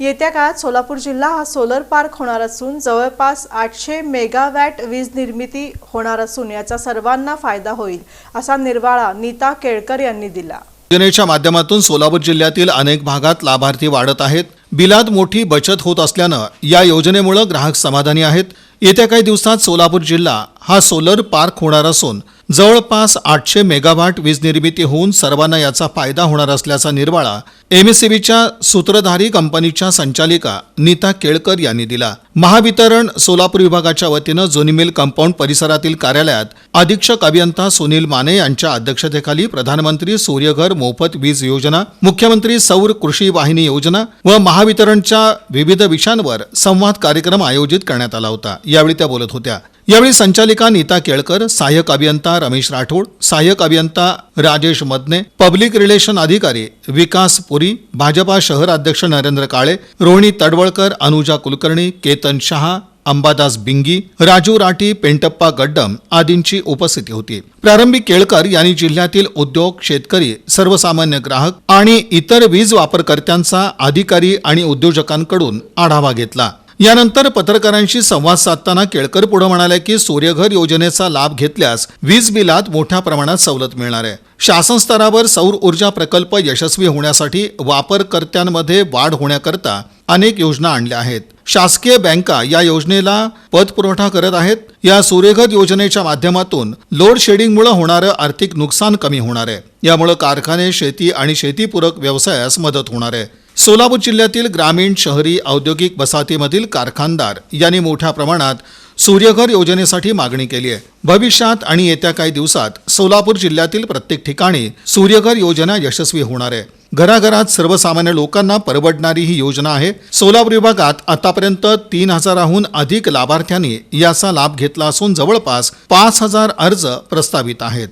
येत्या काळात सोलापूर जिल्हा हा सोलर पार्क होणार असून जवळपास आठशे मेगावॅट वीज निर्मिती होणार असून याचा सर्वांना फायदा होईल असा निर्वाळा नीता केळकर यांनी दिला. योजनेच्या माध्यमातून सोलापूर जिल्ह्यातील अनेक भागात लाभार्थी वाढत आहेत. बिलात मोठी बचत होत असल्यानं या योजनेमुळे ग्राहक समाधानी आहेत. येत्या काही दिवसात सोलापूर जिल्हा हा सोलर पार्क होणार असून जवळपास आठशे मेगावॅट वीज निर्मिती होऊन सर्वांना याचा फायदा होणार असल्याचा निर्वाळा एमएससीबीच्या सूत्रधारी कंपनीच्या संचालिका नीता केळकर यांनी दिला. महावितरण सोलापूर विभागाच्या वतीनं जुनी मिल कंपाऊंड परिसरातील कार्यालयात अधीक्षक अभियंता सुनील माने यांच्या अध्यक्षतेखाली प्रधानमंत्री सूर्यघर मोफत वीज योजना मुख्यमंत्री सौर कृषी वाहिनी योजना व महावितरणच्या विविध विषयांवर संवाद कार्यक्रम आयोजित करण्यात आला होता. यावेळी त्या बोलत होत्या. यावेळी संचालिका नीता केळकर सहाय्यक अभियंता रमेश राठोड सहाय्यक अभियंता राजेश मदने पब्लिक रिलेशन अधिकारी विकास पुरी भाजपा शहर अध्यक्ष नरेंद्र काळे रोहिणी तडवळकर अनुजा कुलकर्णी केतन शहा अंबादास बिंगी राजू राठी पेंटप्पा गड्डम आदींची उपस्थिती होती. प्रारंभी केळकर यांनी जिल्ह्यातील उद्योग शेतकरी सर्वसामान्य ग्राहक आणि इतर वीज वापरकर्त्यांचा अधिकारी आणि उद्योजकांकडून आढावा घेतला. यानंतर पत्रकारांशी संवाद साधताना केळकर पुढे म्हणाले की सूर्यघर योजनेचा लाभ घेतल्यास वीज बिलात मोठ्या प्रमाणात सवलत मिळणार आहे. शासन स्तरावर सौर ऊर्जा प्रकल्प यशस्वी होण्यासाठी वापरकर्त्यांमध्ये वाढ होण्याकरता अनेक योजना आणल्या आहेत. शासकीय बँका या योजनेला पतपुरवठा करत आहेत. या सूर्यघर योजनेच्या माध्यमातून लोड शेडिंगमुळे होणारं आर्थिक नुकसान कमी होणार आहे. यामुळे कारखाने शेती आणि शेतीपूरक व्यवसायास मदत होणार आहे. सोलापूर जिल्ह्यातील ग्रामीण शहरी औद्योगिक वसाहतीमधील कारखानदार यांनी मोठ्या प्रमाणात सूर्यघर योजनेसाठी मागणी केली आहे. भविष्यात आणि येत्या काही दिवसात सोलापूर जिल्ह्यातील प्रत्येक ठिकाणी सूर्यघर योजना यशस्वी होणार आहे. घराघरात सर्वसामान्य लोकांना परवडणारी ही योजना आहे. सोलापूर विभागात आतापर्यंत तीन हजाराहून अधिक लाभार्थ्यांनी याचा लाभ घेतला असून जवळपास पाच हजार अर्ज प्रस्तावित आहेत.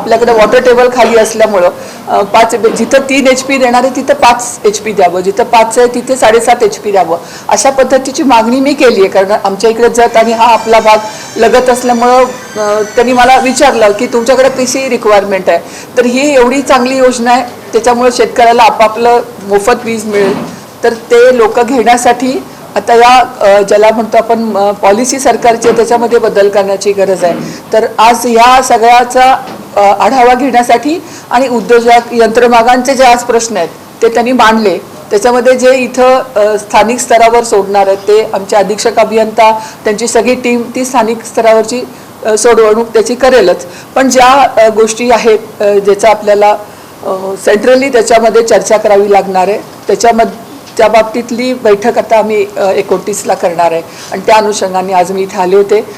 आपल्याकडे वॉटर टेबल खाली असल्यामुळं पाच जिथं तीन एच पी देणार आहे तिथं पाच एच पी द्यावं. जिथं पाच आहे तिथे साडेसात एच पी द्यावं. अशा पद्धतीची मागणी मी केली आहे कारण आमच्या इकडे जत आणि हा आपला भाग लगत असल्यामुळं त्यांनी मला विचारलं की तुमच्याकडे कशी रिक्वायरमेंट आहे? तर ही एवढी चांगली योजना आहे त्याच्यामुळे शेतकऱ्याला आपापलं मोफत वीज मिळेल. तर ते लोक घेण्यासाठी आता या ज्याला म्हणतो आपण पॉलिसी सरकारची त्याच्यामध्ये बदल करण्याची गरज आहे. तर आज ह्या सगळ्याचा आढावा घेण्यासाठी आणि उद्योजक यंत्रमागांचे जे आज प्रश्न आहेत ते त्यांनी मांडले. त्याच्यामध्ये जे इथं स्थानिक स्तरावर सोडणार आहेत ते आमचे अधीक्षक अभियंता त्यांची सगळी टीम ती स्थानिक स्तरावरची सोडवणूक त्याची करेलच. पण ज्या गोष्टी आहेत ज्याचा आपल्याला सेंट्रली त्याच्यामध्ये चर्चा करावी लागणार आहे त्याच्यामध्ये त्या बाबतीतली बैठक आता आम्ही एकोणतीसला करणार आहे. आणि त्या अनुषंगाने आज मी इथे आले होते.